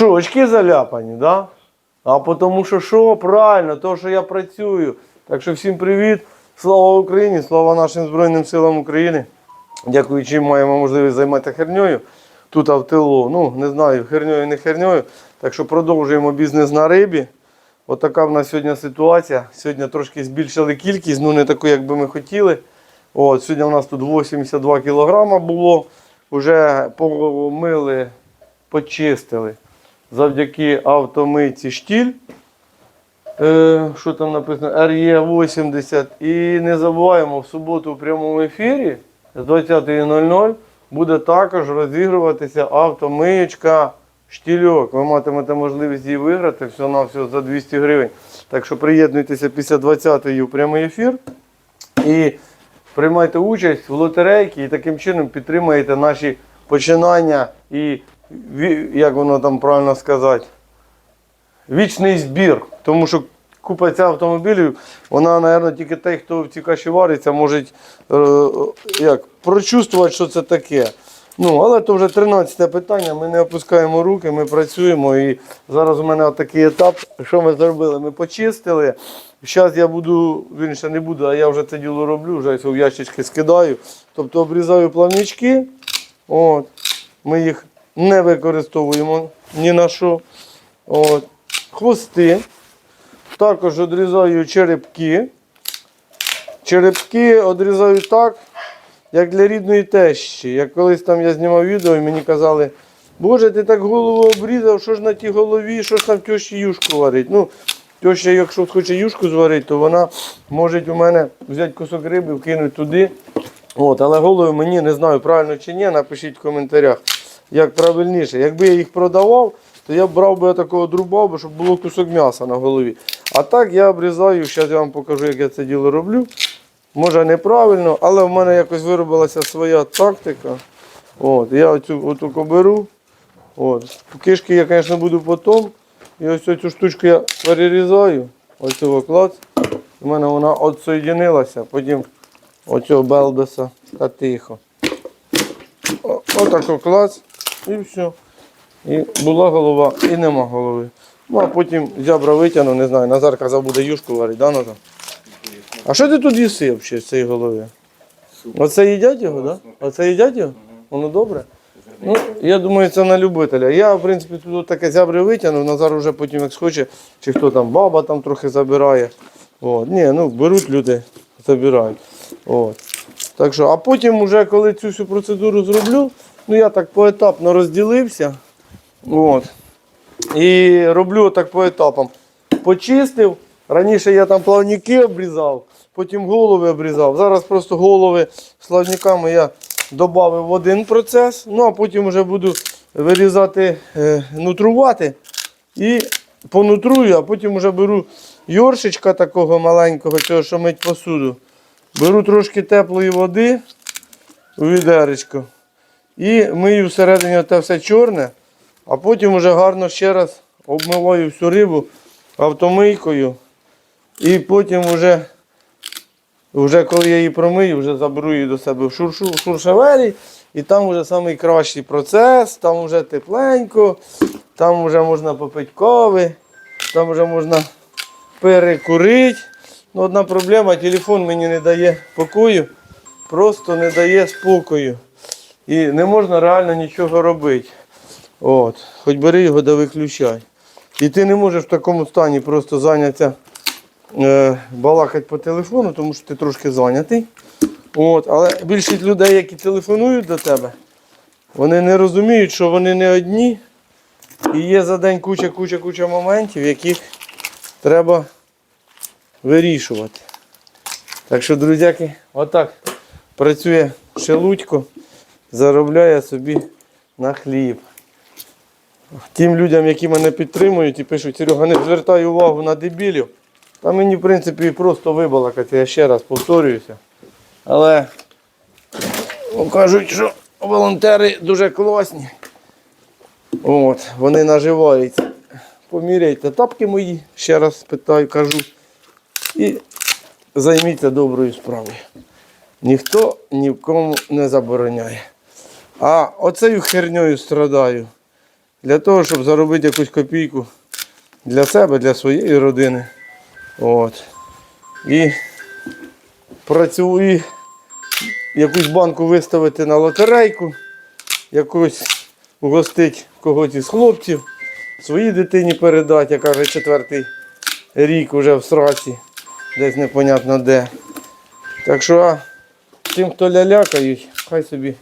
Що, очки заляпані, да? А тому що що? Правильно, то, що я працюю. Так що всім привіт. Слава Україні, слава нашим Збройним силам України. Дякуючи, маємо можливість займатися херньою. Тут а в тилу, ну не знаю, херньою, не херньою. Так що продовжуємо бізнес на рибі. Отака в нас сьогодні ситуація. Сьогодні трошки збільшили кількість, ну не таку, як би ми хотіли. От, сьогодні у нас тут 82 кг було. Вже помили, почистили завдяки автомийці штіль. Е, що там написано? RE80. І не забуваємо, в суботу в прямому ефірі з 20.00 буде також розігруватися автомиючка штільок. Ви матимете можливість її виграти все на все за 200 гривень. Так що приєднуйтеся після 20-ї в прямий ефір і приймайте участь в лотерейці і таким чином підтримаєте наші починання і як воно там правильно сказати вічний збір. Тому що купа ця автомобілів, вона, мабуть, тільки той, хто в цій каші вариться, може е, як, прочувствувати, що це таке. Ну, але то вже 13 питання, ми не опускаємо руки, ми працюємо. І зараз у мене такий етап. Що ми зробили? Ми почистили. Зараз я буду, він ще не буду, а я вже це діло роблю, вже в ящички скидаю. Тобто обрізаю плавнички. От. Ми їх не використовуємо ні на що. От. Хвости. Також відрізаю черепки. Черепки відрізаю так, як для рідної тещі. Як колись там я знімав відео і мені казали, Боже, ти так голову обрізав, що ж на тій голові, що ж там тещі юшку варить. Ну, теща, якщо хоче юшку зварити, то вона може у мене взяти кусок риби, вкинути туди. От, але голову мені не знаю, правильно чи ні, напишіть в коментарях, як правильніше. Якби я їх продавав, то я б брав би такого друбав, щоб було кусок м'яса на голові. А так я обрізаю, зараз я вам покажу, як я це діло роблю. Може неправильно, але в мене якось виробилася своя тактика. От, я оцю отаку беру. От. Кишки я, звісно, буду потім. І ось цю штучку я перерізаю. Ось цього клац. У мене вона відсоєдинилася, потім оцього белбеса та тихо. Отако клац і все. І була голова, і нема голови. Ну а потім зябра витягну, не знаю, Назар казав, буде юшку варити, да, Назар? А що ти тут їси взагалі з цієї голови? Оце їдять його, так? Да? Оце їдять його? Воно добре? Ну, я думаю, це на любителя. Я, в принципі, тут таке зябри витягнув, Назар вже потім як схоче, чи хто там баба там трохи забирає. От. Ні, ну беруть люди, забирають. От. Так що, а потім, уже, коли цю всю процедуру зроблю, ну я так поетапно розділився. От. І роблю так по етапам. Почистив. Раніше я там плавники обрізав, потім голови обрізав. Зараз просто голови з плавниками я додав в один процес. Ну а потім вже буду вирізати, е, нутрувати і понутрую, а потім вже беру йоршичка такого маленького, цього, що мить посуду. Беру трошки теплої води у відеречко і мию всередині те все чорне. А потім вже гарно ще раз обмиваю всю рибу автомийкою. І потім вже, вже коли я її промию, вже заберу її до себе в шуршу. І там вже найкращий процес, там вже тепленько, там вже можна попити кави, там вже можна перекурити. Ну, одна проблема, телефон мені не дає покою, просто не дає спокою. І не можна реально нічого робити. От, хоч бери його да виключай. І ти не можеш в такому стані просто зайнятися е, балакати по телефону, тому що ти трошки зайнятий. От, але більшість людей, які телефонують до тебе, вони не розуміють, що вони не одні. І є за день куча-куча-куча моментів, яких треба вирішувати. Так що, друзяки, отак працює Шелудько, заробляє собі на хліб. Тим людям, які мене підтримують і пишуть, Серега, не звертай увагу на дебілів. Та мені, в принципі, просто вибалакати, я ще раз повторююся. Але кажуть, що волонтери дуже класні. От, вони наживаються. Поміряйте тапки мої, ще раз питаю, кажу. І займіться доброю справою. Ніхто ні в кому не забороняє. А оцею херньою страдаю. для того, щоб заробити якусь копійку для себе, для своєї родини. От. І працюю, якусь банку виставити на лотерейку, якусь угостить когось із хлопців, своїй дитині передати, яка вже четвертий рік вже в сраці, десь непонятно де. Так що а, тим, хто лялякають, хай собі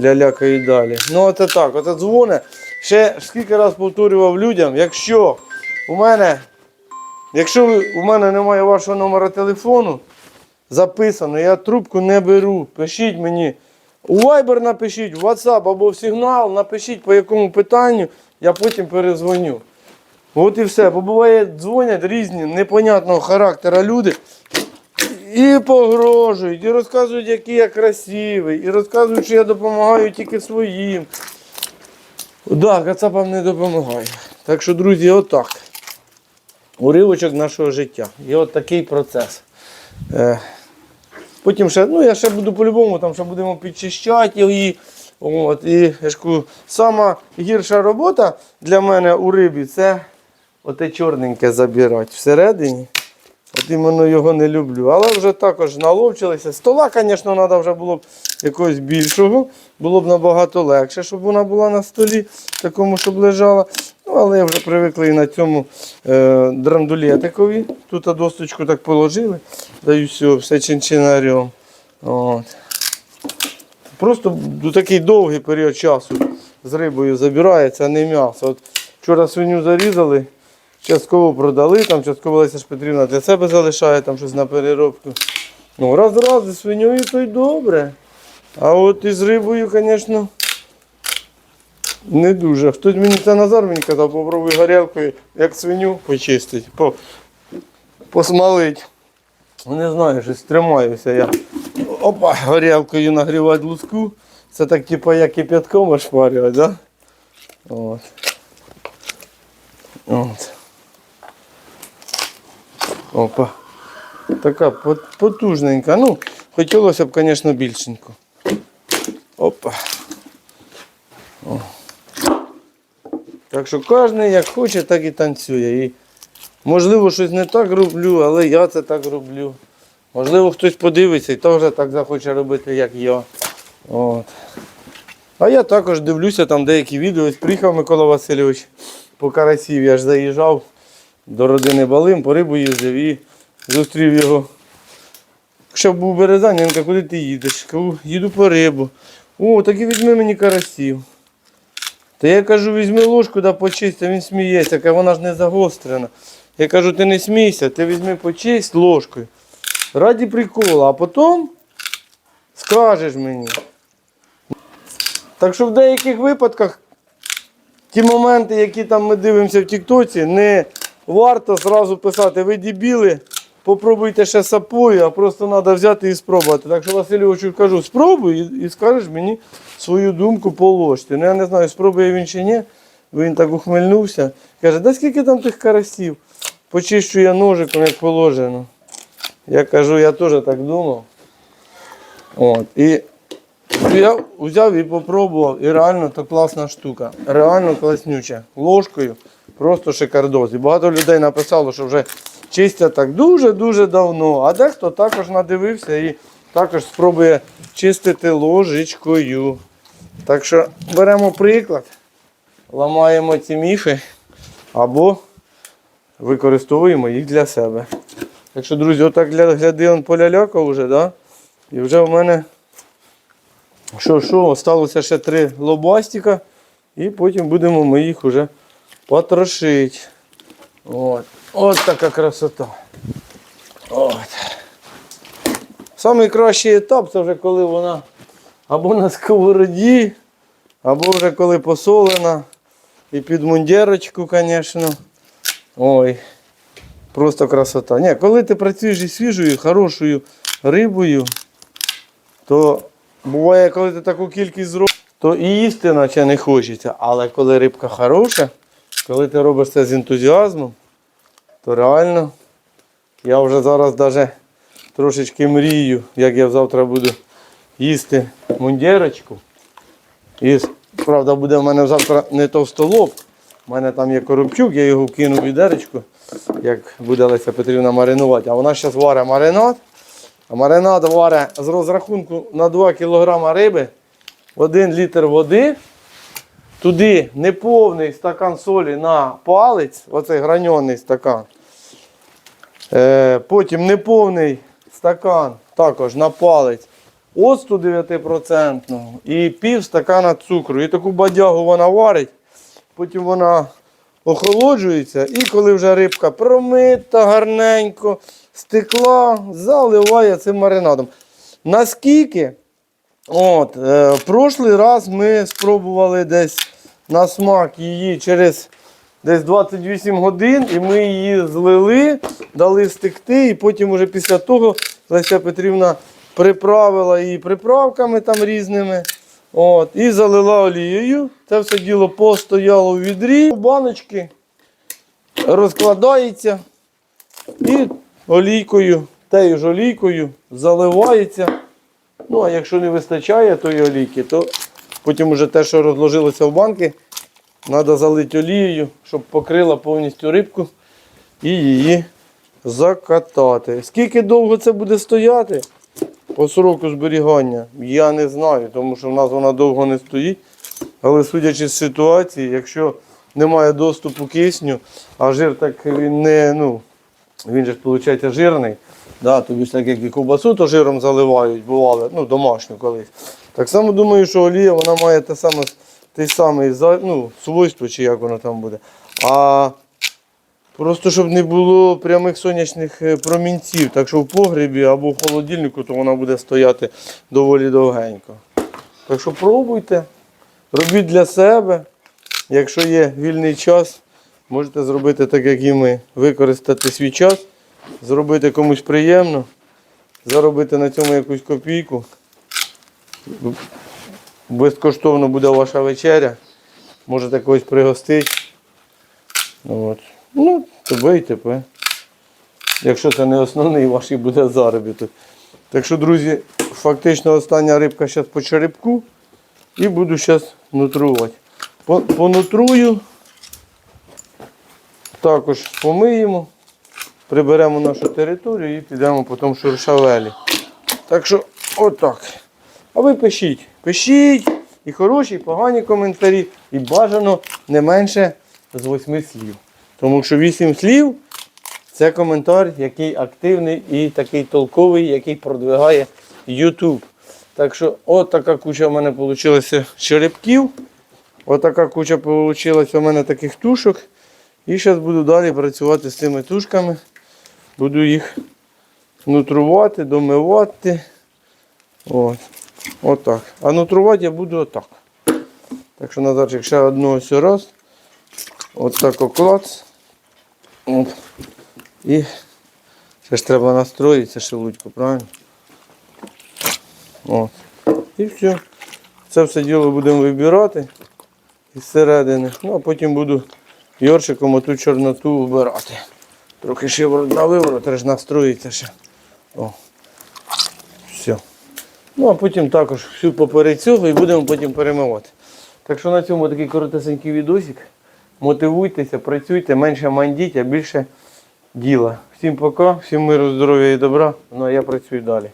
лялякають далі. Ну оце так, оце дзвоне. Ще скільки раз повторював людям, якщо у мене, якщо у мене немає вашого номера телефону, записано, я трубку не беру. Пишіть мені. У Viber напишіть, в WhatsApp або в сигнал, напишіть по якому питанню, я потім перезвоню. От і все. Бо буває, дзвонять різні непонятного характера люди. І погрожують, і розказують, який я красивий, і розказують, що я допомагаю тільки своїм. Так, Кацапам не допомагаю. Так що, друзі, отак. Уривочок нашого життя. І от такий процес. Е, Потім ще, ну я ще буду по-любому, там ще будемо підчищати її. От, і я ж кажу, сама гірша робота для мене у рибі це оте чорненьке забирати всередині. От іменно його не люблю. Але вже також наловчилися. Стола, звісно, треба вже було б якогось більшого. Було б набагато легше, щоб вона була на столі, такому, щоб лежала. Ну, але вже привикли і на цьому е, драндулетикові. Тут досточку так положили. Даю все, все чинчинарем. Просто такий довгий період часу з рибою забирається, а не м'ясо. От вчора свиню зарізали, частково продали, там частково Леся ж Петрівна для себе залишає там щось на переробку. Ну, раз раз зі свиньою то й добре. А от із рибою, звісно, не дуже. Хтось мені це Назар мені казав, попробуй горілкою, як свиню почистить, по, посмалить. Не знаю, щось тримаюся я. Опа, горілкою нагрівати луску. Це так типу як кип'ятком ошпарювати, да? От. От. Опа. Така потужненька. Ну, хотілося б, звісно, більшенько. Опа. О. Так що кожен як хоче, так і танцює. І можливо щось не так роблю, але я це так роблю. Можливо, хтось подивиться і теж так захоче робити, як я. От. А я також дивлюся там деякі відео. Ось приїхав Микола Васильович по карасів. Я ж заїжджав до родини Балим, по рибу їздив і зустрів його. Якщо був Березань, він каже, куди ти їдеш? Кажу, їду по рибу. О, так і візьми мені карасів. Та я кажу, візьми ложку да почисть, а він сміється, каже, вона ж не загострена. Я кажу, ти не смійся, ти візьми почисть ложкою. Раді приколу, а потім скажеш мені. Так що в деяких випадках ті моменти, які там ми дивимося в Тіктоці, не варто зразу писати, ви дебіли, попробуйте ще сапою, а просто треба взяти і спробувати. Так що Васильовичу кажу, спробуй і, і скажеш мені свою думку по. Ну я не знаю, спробує він чи ні. Він так ухмильнувся. Каже, да скільки там тих карасів? Почищу я ножиком, як положено. Я кажу, я теж так думав. От. І я взяв і попробував, і реально то класна штука. Реально класнюча. Ложкою просто шикардос. І багато людей написало, що вже чистять так дуже-дуже давно. А дехто також надивився і також спробує чистити ложечкою. Так що беремо приклад, ламаємо ці міфи або використовуємо їх для себе. Так що, друзі, отак гляди, он полялякав вже, да? І вже в мене що, що, осталося ще три лобастика, і потім будемо ми їх вже потрошити. От. От така красота. От. Самий етап це вже коли вона або на сковороді, або вже коли посолена. І під мундірочку, звісно. Ой. Просто красота. Ні, коли ти працюєш із свіжою, хорошою рибою, то буває, коли ти таку кількість зробиш, то і їсти наче не хочеться. Але коли рибка хороша, коли ти робиш це з ентузіазмом, то реально я вже зараз навіть трошечки мрію, як я завтра буду їсти мундірочку із Правда, буде в мене завтра не товстолоб. У мене там є коробчук, я його вкину в відеречку, як буде Леся Петрівна маринувати. А вона зараз варить маринад. А маринад варить з розрахунку на 2 кг риби, 1 літр води. Туди неповний стакан солі на палець, оцей граньонний стакан. Е, потім неповний стакан також на палець оцту 9% і пів стакана цукру. І таку бадягу вона варить, потім вона охолоджується, і коли вже рибка промита гарненько, стекла, заливає цим маринадом. Наскільки? От, е, прошлий раз ми спробували десь на смак її через десь 28 годин, і ми її злили, дали стекти, і потім уже після того Леся Петрівна приправила її приправками там різними. От, і залила олією. Це все діло постояло в відрі, баночки, розкладається і олійкою, тею ж олійкою заливається. Ну, а якщо не вистачає тої олійки, то потім уже те, що розложилося в банки, треба залити олією, щоб покрила повністю рибку і її закатати. Скільки довго це буде стояти? По сроку зберігання я не знаю, тому що в нас вона довго не стоїть. Але судячи з ситуації, якщо немає доступу кисню, а жир так він не, ну, він же ж виходить жирний. Да, тобі ж так як і ковбасу, то жиром заливають, бували, ну, домашню колись. Так само думаю, що олія вона має те саме, те саме ну, свойство, чи як воно там буде. А просто щоб не було прямих сонячних е, промінців. Так що в погребі або в холодильнику, то вона буде стояти доволі довгенько. Так що пробуйте, робіть для себе. Якщо є вільний час, можете зробити так, як і ми. Використати свій час, зробити комусь приємно, заробити на цьому якусь копійку. Безкоштовно буде ваша вечеря. Можете когось пригостити. От. Ну, то бийте, пе. Якщо це не основний ваш і буде заробіток. Так що, друзі, фактично остання рибка зараз по черепку. І буду зараз нутрувати. По- Понутрую. Також помиємо, приберемо нашу територію і підемо потім шуршавелі. Так що отак. А ви пишіть. Пишіть і хороші, і погані коментарі, і бажано не менше з восьми слів. Тому що вісім слів це коментар, який активний і такий толковий, який продвигає YouTube. Так що от куча в мене вийшла черепків. Отака куча вийшла у мене таких тушок. І зараз буду далі працювати з цими тушками. Буду їх нутрувати, домивати. От. Отак. А нутрувати я буду отак. Так що Назарчик ще одну ось раз. Отак оклад. От. І ще ж треба настроїтися шелудько, правильно? От. І все. Це все діло будемо вибирати із середини. Ну, а потім буду йоршиком оту чорноту вбирати. Трохи шиворот на виворот, треба ж настроїться ще. О. Все. Ну, а потім також всю поперецю і будемо потім перемивати. Так що на цьому такий коротесенький відосик. Мотивуйтеся, працюйте, менше мандіть, а більше діла. Всім пока, всім миру, здоров'я і добра. Ну а я працюю далі.